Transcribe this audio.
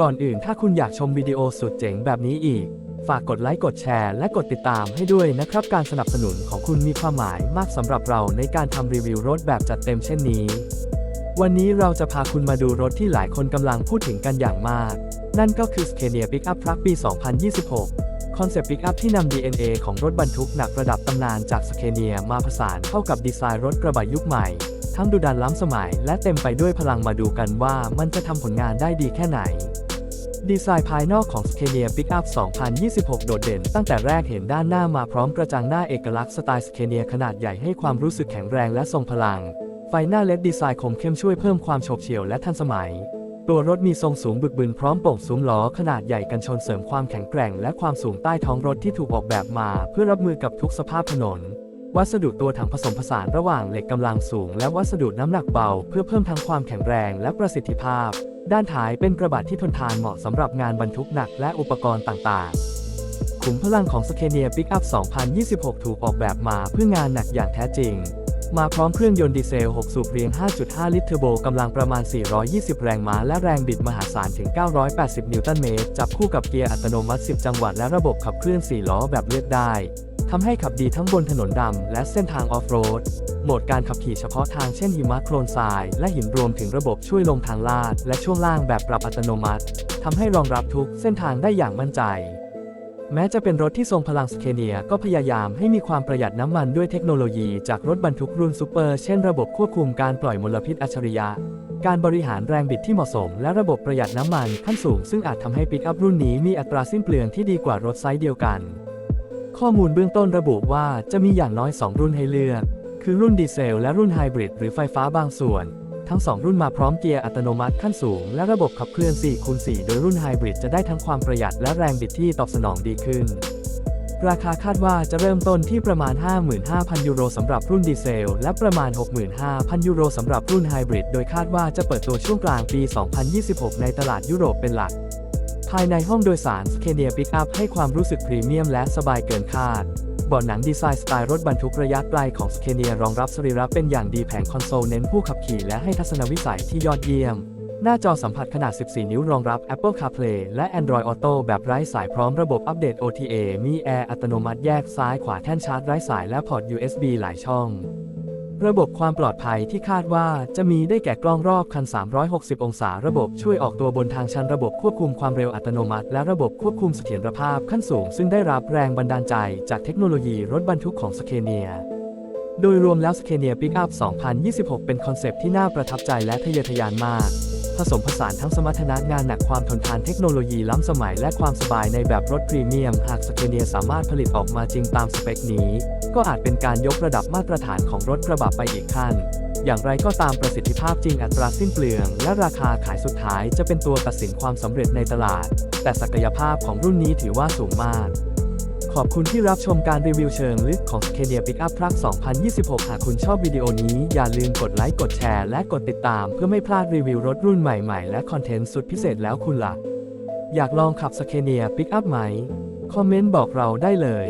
ก่อนอื่นถ้าคุณอยากชมวิดีโอสุดเจ๋งแบบนี้อีก ฝากกดไลค์กดแชร์และกดติดตามให้ด้วยนะครับ การสนับสนุนของคุณมีความหมายมากสำหรับเราในการทำรีวิวรถแบบจัดเต็มเช่นนี้ วันนี้เราจะพาคุณมาดูรถที่หลายคนกำลังพูดถึงกันอย่างมาก นั่นก็คือ Scania Pickup Truck ปี 2026 คอนเซปต์ Pickup ที่นำ DNA ของรถบรรทุกหนักระดับตำนานจาก Scania มาผสานเข้ากับดีไซน์รถกระบะยุคใหม่ทั้งดุดันล้ำสมัยและเต็มไปด้วยพลังมาดูกันว่ามันจะทำผลงานได้ดีแค่ไหน ดีไซน์ภายนอกของ Scania Pickup 2026 โดดเด่น ตั้งแต่แรกเห็นด้านหน้ามาพร้อมกระจังหน้าเอกลักษณ์สไตล์ Scania ขนาดใหญ่ให้ความรู้สึกแข็งแรงและทรงพลัง ไฟหน้าเลดดีไซน์คมเข้มช่วยเพิ่มความโฉบเฉี่ยวและทันสมัย ตัวรถมีทรงสูงบึกบึนพร้อมโป่งซุ้มล้อขนาดใหญ่กันชนเสริมความแข็งแกร่ง และความสูงใต้ท้องรถที่ถูกออกแบบมา เพื่อรับมือกับทุกสภาพถนน วัสดุตัวถังผสมผสานระหว่างเหล็กกำลังสูง และวัสดุน้ำหนักเบา เพื่อเพิ่มทั้งความแข็งแรงและประสิทธิภาพ ด้านท้ายเป็นกระบะที่ทนทานเหมาะสำหรับงานบรรทุกหนักและอุปกรณ์ต่างๆ ขุมพลังของ Scania Pickup 2026 ถูกออกแบบมาเพื่องานหนักอย่างแท้จริง มาพร้อมเครื่องยนต์ดีเซล 6 สูบเรียง 5.5 ลิตรเทอร์โบกำลังประมาณ 420 แรงม้า และแรงบิดมหาศาลถึง 980 นิวตันเมตร จับคู่กับเกียร์อัตโนมัติ 10 จังหวะและระบบขับเคลื่อน 4 ล้อแบบเลือกได้ ทำให้ขับดีทั้งบนถนนดำและเส้นทางออฟโรด โหมดการขับขี่เฉพาะทางเช่นหิมะโคลนทรายและหินรวมถึงระบบช่วยลงทางลาด และช่วงล่างแบบปรับอัตโนมัติทำให้รองรับทุกเส้นทางได้อย่างมั่นใจ แม้จะเป็นรถที่ทรงพลังสเคเนียก็พยายามให้มีความประหยัดน้ำมันด้วยเทคโนโลยีจากรถบรรทุกรุ่นซูเปอร์เช่นระบบควบคุมการปล่อยมลพิษอัจฉริยะการบริหารแรงบิดที่เหมาะสม และระบบประหยัดน้ำมันขั้นสูง ซึ่งอาจทำให้ปิกอัพรุ่นนี้มีอัตราสิ้นเปลืองที่ดีกว่ารถไซส์เดียวกัน ข้อมูลเบื้องต้นระบุว่าจะมีอย่างน้อย 2 รุ่นให้เลือก คือรุ่นดีเซลและรุ่นไฮบริดหรือไฟฟ้าบางส่วน ทั้ง 2 รุ่นมาพร้อมเกียร์อัตโนมัติขั้นสูง และระบบขับเคลื่อน 4 คูณ 4 โดยรุ่นไฮบริดจะได้ทั้งความประหยัดและแรงบิดที่ตอบสนองดีขึ้น ราคาคาดว่าจะเริ่มต้นที่ประมาณ 55,000 ยูโรสำหรับรุ่นดีเซล และประมาณ 65,000 ยูโรสำหรับรุ่นไฮบริด โดยคาดว่าจะเปิดตัวช่วงกลางปี 2026 ในตลาดยุโรปเป็นหลัก ภายในห้องโดยสาร Scania Pickup ให้ความรู้สึกพรีเมียมและสบายเกินคาดเบาะหนังดีไซน์สไตล์รถบรรทุกระยะไกลของ Scania รองรับสรีระเป็นอย่างดีแผงคอนโซลเน้นผู้ขับขี่และให้ทัศนวิสัยที่ยอดเยี่ยม หน้าจอสัมผัสขนาด 14 นิ้วรองรับ Apple CarPlay และ Android Auto แบบไร้สายพร้อมระบบอัปเดต OTA มีแอร์อัตโนมัติแยกซ้ายขวาแท่นชาร์จไร้สายและพอร์ต USB หลายช่อง ระบบความปลอดภัยที่คาดว่าจะมีได้แก่กล้องรอบคัน 360 องศา ระบบช่วยออกตัวบนทางชันระบบควบคุมความเร็วอัตโนมัติ และระบบควบคุมเสถียรภาพขั้นสูง ซึ่งได้รับแรงบันดาลใจจากเทคโนโลยีรถบรรทุกของสเคเนียโดยรวมแล้วสเคเนียปิกอัพ2026 เป็นคอนเซปต์ที่น่าประทับใจและทะเยอทะยานมาก ผสมผสานทั้งสมรรถนะงานหนักความทนทานเทคโนโลยีล้ำสมัยและความสบายในแบบรถพรีเมียม หากสเกเนียสามารถผลิตออกมาจริงตามสเปคนี้ ก็อาจเป็นการยกระดับมาตรฐานของรถกระบะไปอีกขั้น อย่างไรก็ตามประสิทธิภาพจริงอัตราสิ้นเปลือง และราคาขายสุดท้ายจะเป็นตัวตัดสินความสำเร็จในตลาด แต่ศักยภาพของรุ่นนี้ถือว่าสูงมาก ขอบคุณที่รับชมการรีวิวเชิงลึกของ Scania Pickup Truck 2026 หากคุณชอบวิดีโอนี้อย่าลืมกดไลค์กดแชร์และกดติดตามเพื่อไม่พลาดรีวิวรถรุ่นใหม่ๆ และคอนเทนต์สุดพิเศษแล้วคุณล่ะ อยากลองขับ s c a d i a Pickup ไหม คอมเมนต์บอกเราได้เลย